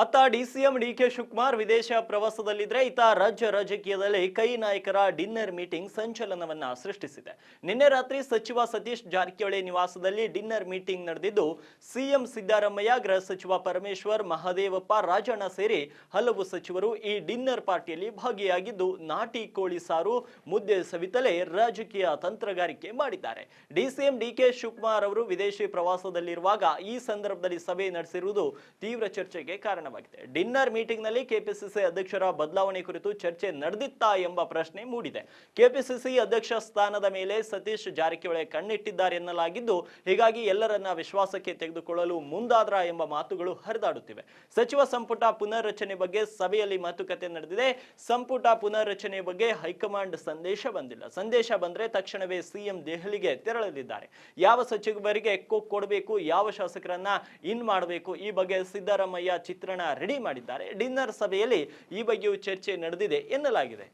ಅತ್ತ DCM DK Shivakumar ವಿದೇಶ ಪ್ರವಾಸದಲ್ಲಿದ್ದರೆ ಈತ ರಾಜ್ಯ ರಾಜಕೀಯದಲ್ಲಿ ಕೈ ನಾಯಕರ ಡಿನ್ನರ್ ಮೀಟಿಂಗ್ ಸಂಚಲನವನ್ನ ಸೃಷ್ಟಿಸಿದೆ. ನಿನ್ನೆ ರಾತ್ರಿ ಸಚಿವ ಸತೀಶ್ ಜಾರಕಿಹೊಳಿ ನಿವಾಸದಲ್ಲಿ ಡಿನ್ನರ್ ಮೀಟಿಂಗ್ ನಡೆದಿದ್ದು ಸಿಎಂ ಸಿದ್ದರಾಮಯ್ಯ, ಗೃಹ ಸಚಿವ ಪರಮೇಶ್ವರ್, ಮಹದೇವಪ್ಪ, ರಾಜಣ್ಣ ಸೇರಿ ಹಲವು ಸಚಿವರು ಈ ಡಿನ್ನರ್ ಪಾರ್ಟಿಯಲ್ಲಿ ಭಾಗಿಯಾಗಿದ್ದು, ನಾಟಿ ಕೋಳಿ ಸಾರು ಮುದ್ದೆ ಸವಿತಲೇ ರಾಜಕೀಯ ತಂತ್ರಗಾರಿಕೆ ಮಾಡಿದ್ದಾರೆ. ಡಿಸಿಎಂ ಡಿಕೆ ಶಿವಕುಮಾರ್ ಅವರು ವಿದೇಶಿ ಪ್ರವಾಸದಲ್ಲಿರುವಾಗ ಈ ಸಂದರ್ಭದಲ್ಲಿ ಸಭೆ ನಡೆಸಿರುವುದು ತೀವ್ರ ಚರ್ಚೆಗೆ ಕಾರಣವಾಗಿದೆ. ಡಿನ್ನರ್ ಮೀಟಿಂಗ್ನಲ್ಲಿ ಕೆಪಿಸಿಸಿ ಅಧ್ಯಕ್ಷರ ಬದಲಾವಣೆ ಕುರಿತು ಚರ್ಚೆ ನಡೆದಿತ್ತಾ ಎಂಬ ಪ್ರಶ್ನೆ ಮೂಡಿದೆ. ಕೆಪಿಸಿಸಿ ಅಧ್ಯಕ್ಷ ಸ್ಥಾನದ ಮೇಲೆ ಸತೀಶ್ ಜಾರಕಿಹೊಳಿ ಕಣ್ಣಿಟ್ಟಿದ್ದಾರೆ ಎನ್ನಲಾಗಿದ್ದು, ಹೀಗಾಗಿ ಎಲ್ಲರನ್ನ ವಿಶ್ವಾಸಕ್ಕೆ ತೆಗೆದುಕೊಳ್ಳಲು ಮುಂದಾದ್ರ ಎಂಬ ಮಾತುಗಳು ಹರಿದಾಡುತ್ತಿವೆ. ಸಚಿವ ಸಂಪುಟ ಪುನರ್ರಚನೆ ಬಗ್ಗೆ ಸಭೆಯಲ್ಲಿ ಮಾತುಕತೆ ನಡೆದಿದೆ. ಸಂಪುಟ ಪುನರ್ರಚನೆ ಬಗ್ಗೆ ಹೈಕಮಾಂಡ್ ಸಂದೇಶ ಬಂದಿಲ್ಲ. ಸಂದೇಶ ಬಂದ್ರೆ ತಕ್ಷಣವೇ ಸಿಎಂ ದೆಹಲಿಗೆ ತೆರಳಲಿದ್ದಾರೆ. ಯಾವ ಸಚಿವರಿಗೆ ಕೊಕ್ ಕೊಡಬೇಕು, ಯಾವ ಶಾಸಕರನ್ನ ಇನ್ ಮಾಡಬೇಕು, ಈ ಬಗ್ಗೆ ಸಿದ್ದರಾಮಯ್ಯ ಚಿತ್ರಣ ರೆಡಿ ಮಾಡಿದ್ದಾರೆ. ಡಿನ್ನರ್ ಸಭೆಯಲ್ಲಿ ಈ ಬಗ್ಗೆಯೂ ಚರ್ಚೆ ನಡೆದಿದೆ ಎನ್ನಲಾಗಿದೆ.